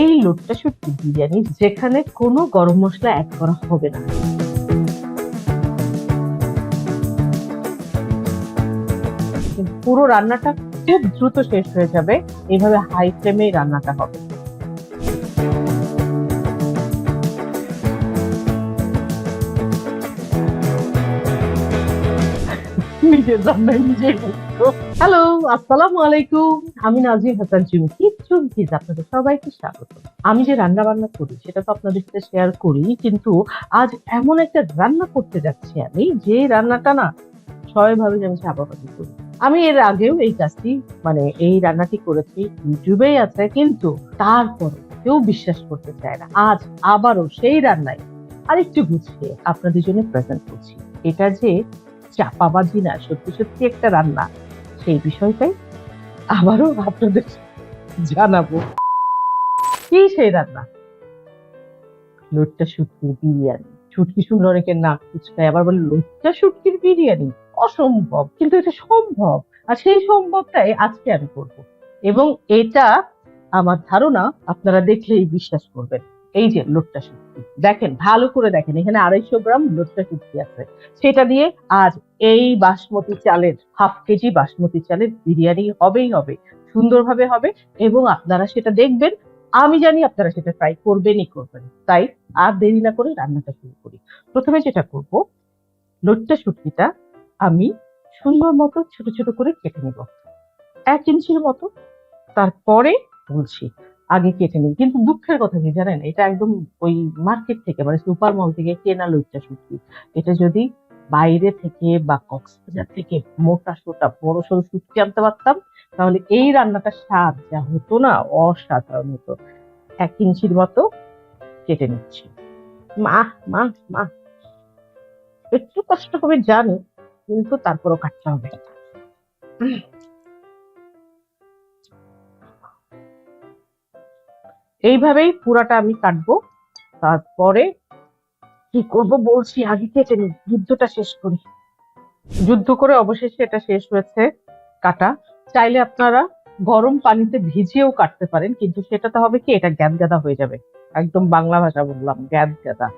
এই লোটটা সত্যি বিরিয়ানি, যেখানে কোনো গরম মশলা অ্যাড করা হবে না। পুরো রান্নাটা খুব দ্রুত শেষ হয়ে যাবে। এইভাবে হাই ফ্লেমে রান্নাটা হবে। নিজের রান্নায় নিজেই হ্যালো, আসসালামু আলাইকুম। আমি নাজির হাসান চুমকি, চুমকিজ আপনাদের সবাইকে স্বাগত। আমি যে রান্না বান্না করি, সেটা তো আপনাদের সাথে শেয়ার করি, কিন্তু আজ এমন একটা রান্না করতে যাচ্ছি আমি, যে রান্নাটা না সবাই ভাবে যে আমি চাপাপাতি করি। আমি এর আগেও এই কাজটি মানে এই রান্নাটি করেছি, ইউটিউবেই আছে, কিন্তু তারপর কেউ বিশ্বাস করতে চায় না। আজ আবারও সেই রান্নায় আরেকটু গুছিয়ে আপনাদের জন্য প্রেজেন্ট করছি। এটা যে চাপাবাজি না, সত্যি সত্যি একটা রান্না। সেই বিষয়টাই আবারও আপনাদের জানাব। কি সেই রান্না? লোটটা শুটকির বিরিয়ানি। শুটকি শুনলে অনেকের নাক কুচকায়, আবার বলে, লোটটা শুটকির বিরিয়ানি? অসম্ভব, কিন্তু এটা সম্ভব। আর সেই সম্ভবটাই আজকে আমি করব। এবং এটা আমার ধারণা আপনারা দেখলেই বিশ্বাস করবেন। এই যে লোটটা শুটকি, দেখেন, ভালো করে দেখেন, এখানে আড়াইশো গ্রাম লোটটা শুটকি আছে। সেটা দিয়ে আজ এই বাসমতি চালের, হাফ কেজি বাসমতি চালের বিরিয়ানি হবেই হবে, সুন্দরভাবে হবে এবং আপনারা সেটা দেখবেন, আমি জানি আপনারা সেটা ট্রাই করবেনই করবেন। তাই আর দেরি না করে রান্নাটা শুরু করি। প্রথমে যেটা করব, লোটটা শুটকিটা আমি সুন্দর মতো ছোট ছোট করে কেটে নিব। এক ইঞ্চির মতো, তারপরে বলছি আগে কেটে নিই। কিন্তু দুঃখের কথা কি জানেন? এটা একদম ওই মার্কেট থেকে মানে সুপার মল থেকে কেনা লইটা শুটকি। এটা যদি বাইরে থেকে বা কক্সবাজার থেকে মোটা সোটা বড় সড়ো শুটকি আনতে পারতাম, তাহলে এই রান্নাটা স্বাদ যা হতো না, অসাধারণ হতো। এক ইঞ্চির মতো কেটে নিচ্ছি। মা মা মা একটু কষ্ট হবে জানি, কিন্তু তারপরও কাটতে হবে। এইভাবেই পুরাটা আমি কাটবো। তারপরে কি করব বলছি, আগে কেটে নিই, যুদ্ধটা শেষ করি। যুদ্ধ করে অবশেষে এটা শেষ হয়েছে কাটা। চাইলে আপনারা গরম পানিতে ভিজিয়েও কাটতে পারেন, কিন্তু সেটাতে হবে কি, এটা গ্যাদ গাদা হয়ে যাবে। একদম বাংলা ভাষা বললাম গ্যাদ গাদা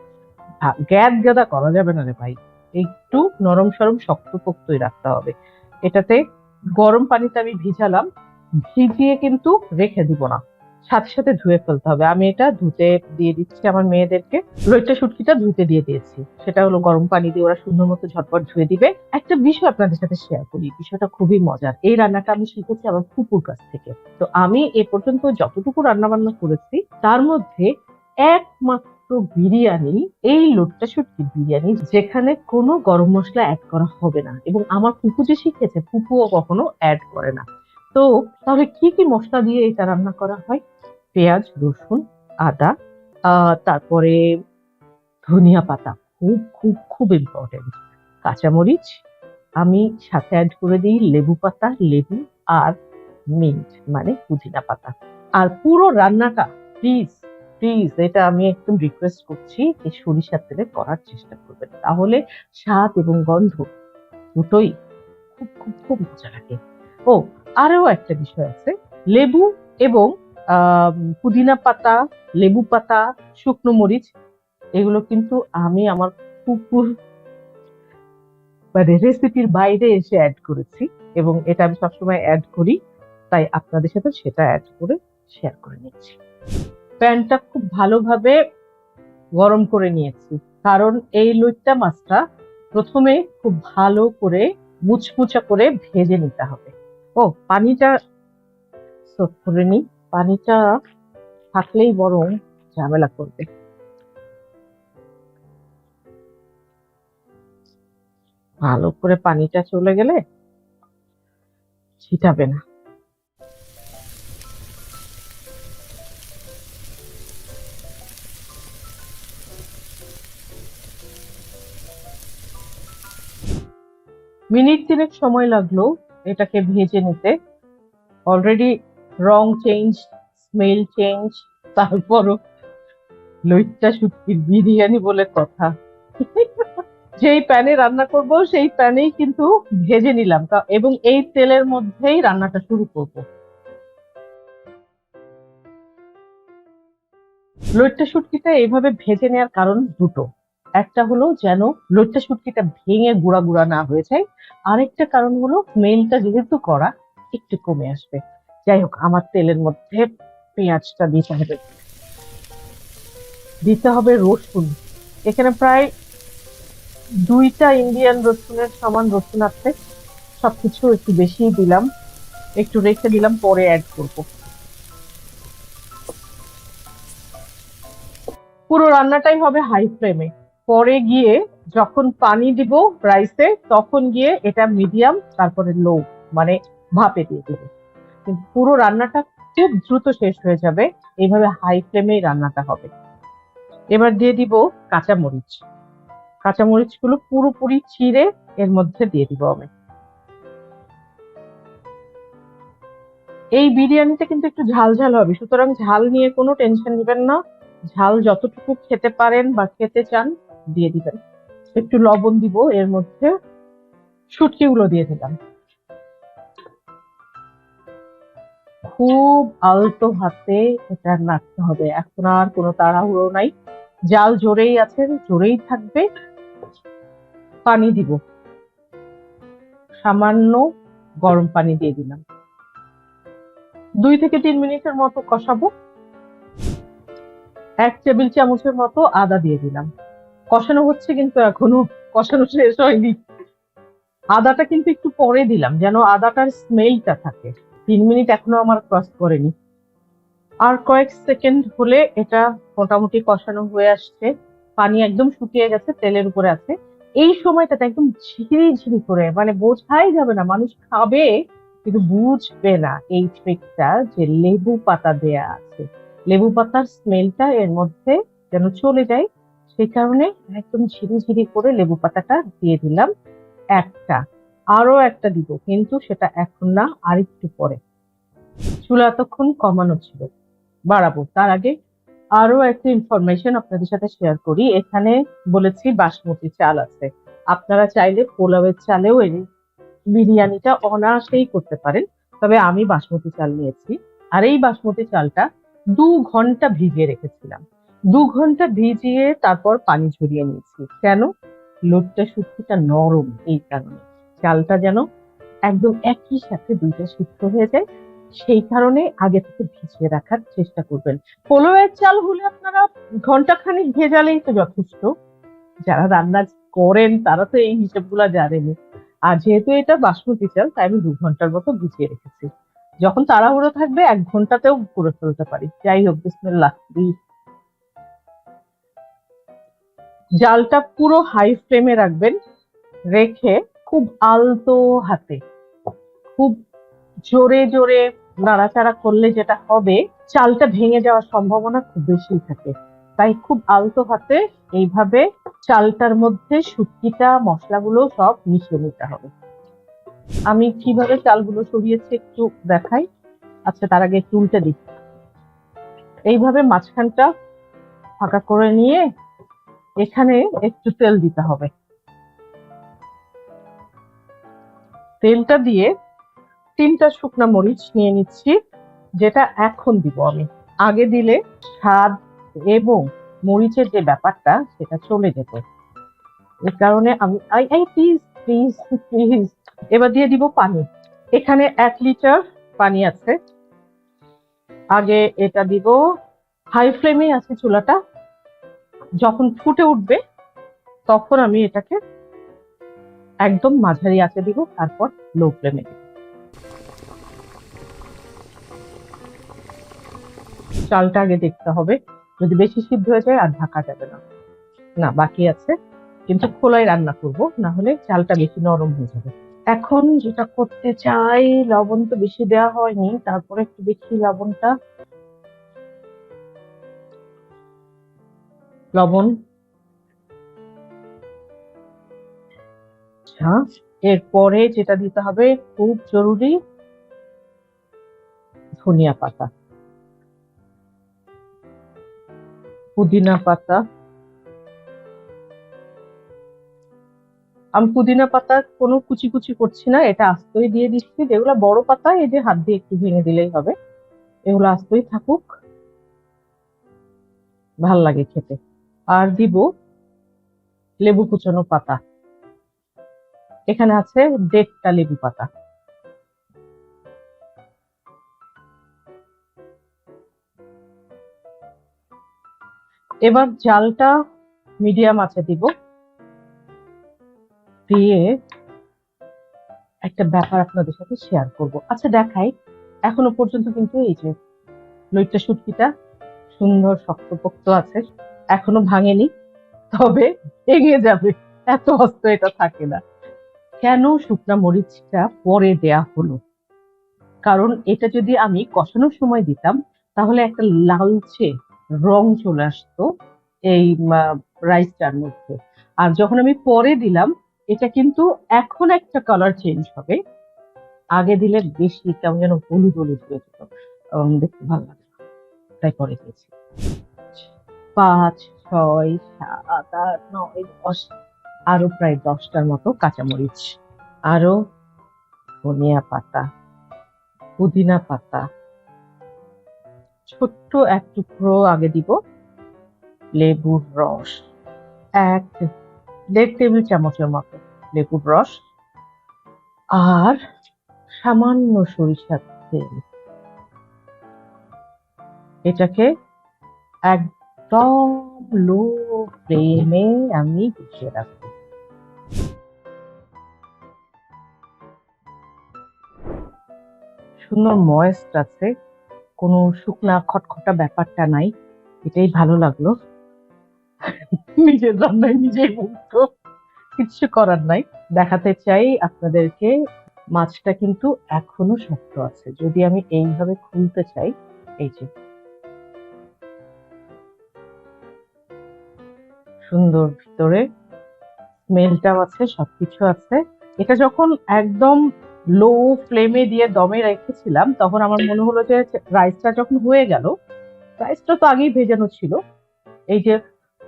গ্যাদ গাদা করা যাবে না রে ভাই। একটু নরম সরম শক্ত পোক্তই রাখতে হবে। এটাতে গরম পানিতে আমি ভিজালাম, ভিজিয়ে কিন্তু রেখে দিব না। সাথে সাথে ধুয়ে ফেলতে হবে। আমি এটা ধুতে দিয়ে দিচ্ছি আমার মেয়েদেরকে। লইটা শুটকিটা ধুতে দিয়ে দিয়েছি। সেটা হলো গরম পানি দিয়ে ওরা সুন্দর মতো ঝটপট ধুয়ে দিবে। একটা বিষয় আপনাদের সাথে শেয়ার করি। বিষয়টা খুবই মজার। এই রান্নাটা আমি শিখেছি আমার ফুপুর কাছ থেকে। তো আমি এ পর্যন্ত যতটুকু রান্না বান্না করেছি, তার মধ্যে একমাত্র বিরিয়ানি, এই লোটটা বিরিয়ানি, যেখানে কোনো গরম মশলা অ্যাড করা হবে না। এবং আমার ফুপু যে শিখেছে, ফুপুও কখনো অ্যাড করে না। তো তাহলে কি কি মশলা দিয়ে এটা রান্না করা হয়? পেঁয়াজ, রসুন, আদা তারপরে ধনিয়া পাতা। খুব খুব খুব ইম্পর্টেন্ট কাঁচামরিচ আমি সাথে অ্যাড করে দিই লেবু পাতা, লেবু আর মিন্ট মানে পুদিনা পাতা। আর পুরো রান্নাটা প্লিজ প্লিজ এটা আমি একদম রিকোয়েস্ট করছি যে সরিষার তেলে করার চেষ্টা করবেন। তাহলে স্বাদ এবং গন্ধ দুটোই খুব খুব খুব মজা লাগে। ও, আরও একটা বিষয় আছে। লেবু এবং পুদিনা পাতা, লেবু পাতা, শুকনো মরিচ, এগুলো কিন্তু আমি আমার কুকুর মানে রেসিপির বাইরে এসে অ্যাড করেছি এবং এটা আমি সবসময় অ্যাড করি, তাই আপনাদের সাথে সেটা অ্যাড করে শেয়ার করে নিচ্ছি। প্যানটা খুব ভালোভাবে গরম করে নিয়েছি, কারণ এই লইট্টা মাছটা প্রথমে খুব ভালো করে মুচমুচা করে ভেজে নিতে হবে। ও, পানিটা সোক করে নিই। পানিটা থাকলেই বরং ঝামেলা করবে। ভালো করে পানিটা চলে গেলে ছিটাবে না। মিনিট তিনেক সময় লাগল এটাকে ভেজে নিতে। অলরেডি রং চেঞ্জ স্মেল চেঞ্জ তারপরও লইট্টা শুটকির বিরিয়ানি বলে কথা। যেই প্যানে রান্না করব, সেই প্যানেই কিন্তু ভেজে নিলাম। এবং এই তেলের মধ্যেই রান্নাটা শুরু করব। লইট্টা শুটকিটা এইভাবে ভেজে নেওয়ার কারণ দুটো। একটা হলো যেন লইট্টা শুটকিটা ভেঙে গুঁড়া গুঁড়া না হয়ে যায়। আরেকটা কারণ হলো মেনটা যেহেতু করা একটু কমে আসবে। যাই হোক, আমার তেলের মধ্যে পেঁয়াজটা দিতে হবে। দিতে হবে রসুন। এখানে প্রায় দুইটা ইন্ডিয়ান রসুনের সমান রসুন আছে। সবকিছু একটু বেশি দিলাম। একটু রেখে দিলাম, পরে অ্যাড করব। পুরো রান্নাটাই হবে হাই ফ্লেমে পরে গিয়ে যখন পানি দিব রাইসে তখন গিয়ে এটা মিডিয়াম তারপরে লো মানে ভাপে দিয়ে দিব। পুরো রান্নাটা খুব দ্রুত শেষ হয়ে যাবে। এইভাবে হাই ফ্লেমেই রান্নাটা হবে। এবার দিয়ে দিব কাঁচা কাঁচামরিচ। কাঁচামরিচগুলো পুরোপুরি চিড়ে এর মধ্যে দিয়ে দিব আমি। এই বিরিয়ানিতে কিন্তু একটু ঝাল ঝাল হবে। সুতরাং ঝাল নিয়ে কোনো টেনশন নেবেন না। ঝাল যতটুকু খেতে পারেন বা খেতে চান, দিয়ে দিবেন। একটু লবণ দিব, এর মধ্যে শুটকি গুলো দিয়ে দিলাম। খুব আলতো হাতে এটা নাড়তে হবে। এখন আর কোনো তাড়াহুড়ো নাই। জাল জোরেই আছে, জোরেই থাকবে। পানি দিব। সামান্য গরম পানি দিয়ে দিলাম। দুই থেকে তিন মিনিটের মতো কষাবো। এক টেবিল চামচের মতো আদা দিয়ে দিলাম। কষানো হচ্ছে কিন্তু এখনও। কষানো শেষ হয়নি। আদাটা কিন্তু একটু পরে দিলাম, যেন আদাটার স্মেলটা থাকে। তিন মিনিট এখনও আমার ক্রস করেনি। আর কয়েক সেকেন্ড হলে এটা মোটামুটি কষানো হয়ে আসছে। পানি একদম শুকিয়ে গেছে, তেলের উপরে আছে। এই সময়টাতে একদম ঝিরি ঝিরি করে মানে বোঝাই যাবে না, মানুষ খাবে, কিন্তু বুঝবে না এই ট্রিকটা যে লেবু পাতা দেয়া আছে। লেবু পাতার স্মেলটা এর মধ্যে যেন চলে যায়, সেই কারণে একদম ঝিরি ঝিরি করে লেবু পাতাটা দিয়ে দিলাম একটা। আরও একটা দিব, কিন্তু সেটা এখন না, আরেকটু পরে। চুলা এতক্ষণ কমানো ছিল। বাড়াবো, তার আগে আরও একটা ইনফরমেশন আপনাদের সাথে শেয়ার করি। এখানে বলেছি বাসমতি চাল আছে। আপনারা চাইলে পোলাওয়ের চালেও এই বিরিয়ানিটা অনায়াসেই করতে পারেন, তবে আমি বাসমতি চাল নিয়েছি। আর এই বাসমতি চালটা দু ঘণ্টা ভিজিয়ে রেখেছিলাম। দু ঘণ্টা ভিজিয়ে তারপর পানি ঝরিয়ে নিয়েছি। কেন? লোটটা শুটকিটা নরম এই কারণে। চালটা যেন একদম একই সাথে দুইটা সিদ্ধ হয়ে যায়, সেই কারণে আগে থেকে ভিজিয়ে রাখার চেষ্টা করবেন। পোলোয়ের চাল হলে আপনারা ঘণ্টা খানিক ভেজালেই তো যথেষ্ট। যারা রান্না করেন তারা তো এই হিসেবগুলো জানেনি আর যেহেতু এটা বাসমতি চাল, তাই আমি দু ঘণ্টার মতো ভিজিয়ে রেখেছি। যখন তাড়াহুড়ো থাকবে, এক ঘন্টাতেও করে ফেলতে পারি। যাই হোক, বিসমিল্লাহ। জালটা পুরো হাই ফ্লেমে রাখবেন, রেখে খুব আলতো হাতে। খুব জোরে জোরে নাড়াচাড়া করলে যেটা হবে, চালটা ভেঙে যাওয়ার সম্ভাবনা খুব বেশি থাকে। তাই খুব আলতো হাতে এইভাবে চালটার মধ্যে শুটকিটা, মশলাগুলো সব মিশিয়ে নিতে হবে। আমি কীভাবে চালগুলো সরিয়েছি একটু দেখাই। আচ্ছা তার আগে একটু উল্টে দিই। এইভাবে মাঝখানটা ফাঁকা করে নিয়ে এখানে একটু তেল দিতে হবে। তেলটা দিয়ে তিনটা শুকনা মরিচ নিয়ে নিচ্ছি, যেটা এখন দিব আমি। আগে দিলে স্বাদ এবং মরিচের যে ব্যাপারটা, সেটা চলে যেত। এই কারণে আমি, I I please please please এবার দিয়ে দিব পানি। এখানে এক লিটার পানি আছে। আগে এটা দিব হাই ফ্লেমে আছে চুলাটা। যখন ফুটে উঠবে, তখন আমি এটাকে একদম মাঝারি আঁচে দিব, তারপর লো ফ্লেমে দিব। চালটা আগে দেখতে হবে, যদি বেশি সিদ্ধ হয়ে যায় আর ঢাকা যাবে না। না, বাকি আছে, কিন্তু খোলায় রান্না করব, না হলে চালটা বেশি নরম হয়ে যাবে। এখন যেটা করতে চাই, লবণ তো বেশি দেওয়া হয়নি, তারপরে একটু দেখি লবণটা। লবণ আচ্ছা। এরপরে যেটা দিতে হবে, খুব জরুরি ধনিয়া পাতা। পুদিনা পাতা। আমি পুদিনা পাতা কোনো কুচি কুচি করছি না, এটা আস্তই দিয়ে দিচ্ছি। যেগুলো বড় পাতা, এই যে হাত দিয়ে একটু ভেঙে দিলেই হবে। এগুলো আস্তই থাকুক। ভালো লাগে খেতে। আর দিব লেবু কুচানো পাতা। এখানে আছে দেড়টা লেবু পাতা। এবার জালটা মিডিয়াম আছে দিব। দিয়ে একটা ব্যাপার আপনাদের সাথে শেয়ার করব। আচ্ছা দেখাই। এখনও পর্যন্ত কিন্তু এই যে লইট্টা শুটকিটা সুন্দর শক্তপোক্ত আছে, এখনও ভাঙেনি, তবে ভেঙে যাবে। এত অস্ত এটা থাকে না। কেন শুকনা মরিচটা পরে দেয়া হলো? কারণ এটা যদি আমি কষানোর সময় দিতাম, তাহলে একটা লালচে রং চলে আসতো এই রাইসটার মধ্যে। আর যখন আমি পরে দিলাম, এটা কিন্তু এখন একটা কালার চেঞ্জ হবে। আগে দিলে বেশি কেমন যেন হলুদ হলুদ হয়ে যেত। দেখতে ভালো লাগে তাই পরে দিয়েছি। পাঁচ, ছয়, সাত, আট, নয়, দশ আরও প্রায় দশটার মতো কাঁচামরিচ, আরও ধনিয়া পাতা, পুদিনা পাতা। ছোট্ট এক টুকরো আগে দিব লেবুর রস। এক দেড় টেবিল চামচের মতো লেবুর রস আর সামান্য সরিষার তেল। এটাকে একদম লো ফ্লেমে আমি বসিয়ে রাখব। সুন্দর ময়েস্ট আছে। কোনো শুকনা খটখটা ব্যাপারটা নাই। এটাই ভালো লাগল। নিজের রান্নায় নিজেই মুগ্ধ কিচ্ছু করার নাই। দেখাতে চাই আপনাদেরকে, মাছটা কিন্তু এখনও শক্ত আছে। যদি আমি এইভাবে খুলতে চাই, এই যে। সুন্দর ভিতরে স্মেলটাও আছে, সবকিছু আছে। এটা যখন একদম লো ফ্লেমে দিয়ে দমে রেখেছিলাম, তখন আমার মনে হলো যে রাইসটা যখন হয়ে গেল রাইসটা তো আগেই ভেজানো ছিল, এই যে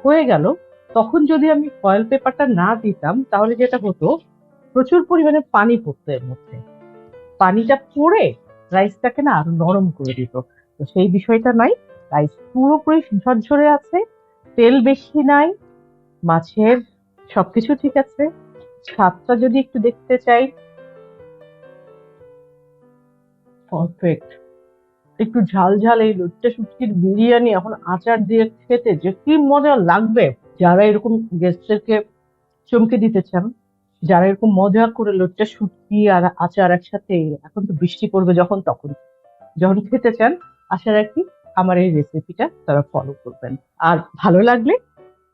হয়ে গেল, তখন যদি আমি ফয়েল পেপারটা না দিতাম, তাহলে যেটা হতো, প্রচুর পরিমাণে পানি পড়তো এর মধ্যে। পানিটা পড়ে রাইসটাকে না আরও নরম করে দিত। তো সেই বিষয়টা নাই রাইস পুরোপুরি ঝরঝরে আছে, তেল বেশি নাই, মাছের সবকিছু ঠিক আছে। স্বাদটা যদি একটু দেখতে চাই পারফেক্ট একটু ঝাল ঝাল এই লুটটা শুটকির বিরিয়ানি এখন আচার দিয়ে খেতে যে কি মজা লাগবে? যারা এরকম গেস্টদেরকে চমকে দিতে চান, যারা এরকম মজা করে লুটটা শুটকি আর আচার একসাথে এখন তো বৃষ্টি পড়বে যখন তখন। যখন খেতে চান, আশা রাখি আমার এই রেসিপিটা তারা ফলো করবেন। আর ভালো লাগলে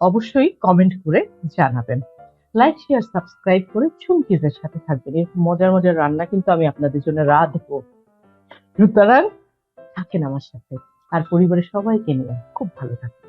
অবশ্যই কমেন্ট করে জানাবেন। লাইক শেয়ার সাবস্ক্রাইব করে চুমকিজের সাথে থাকবেন। এরকম মজার মজার রান্না কিন্তু আমি আপনাদের জন্য রাঁধবো। সুতরাং থাকেন আমার সাথে। আর পরিবারের সবাইকে নিয়ে খুব ভালো থাকবেন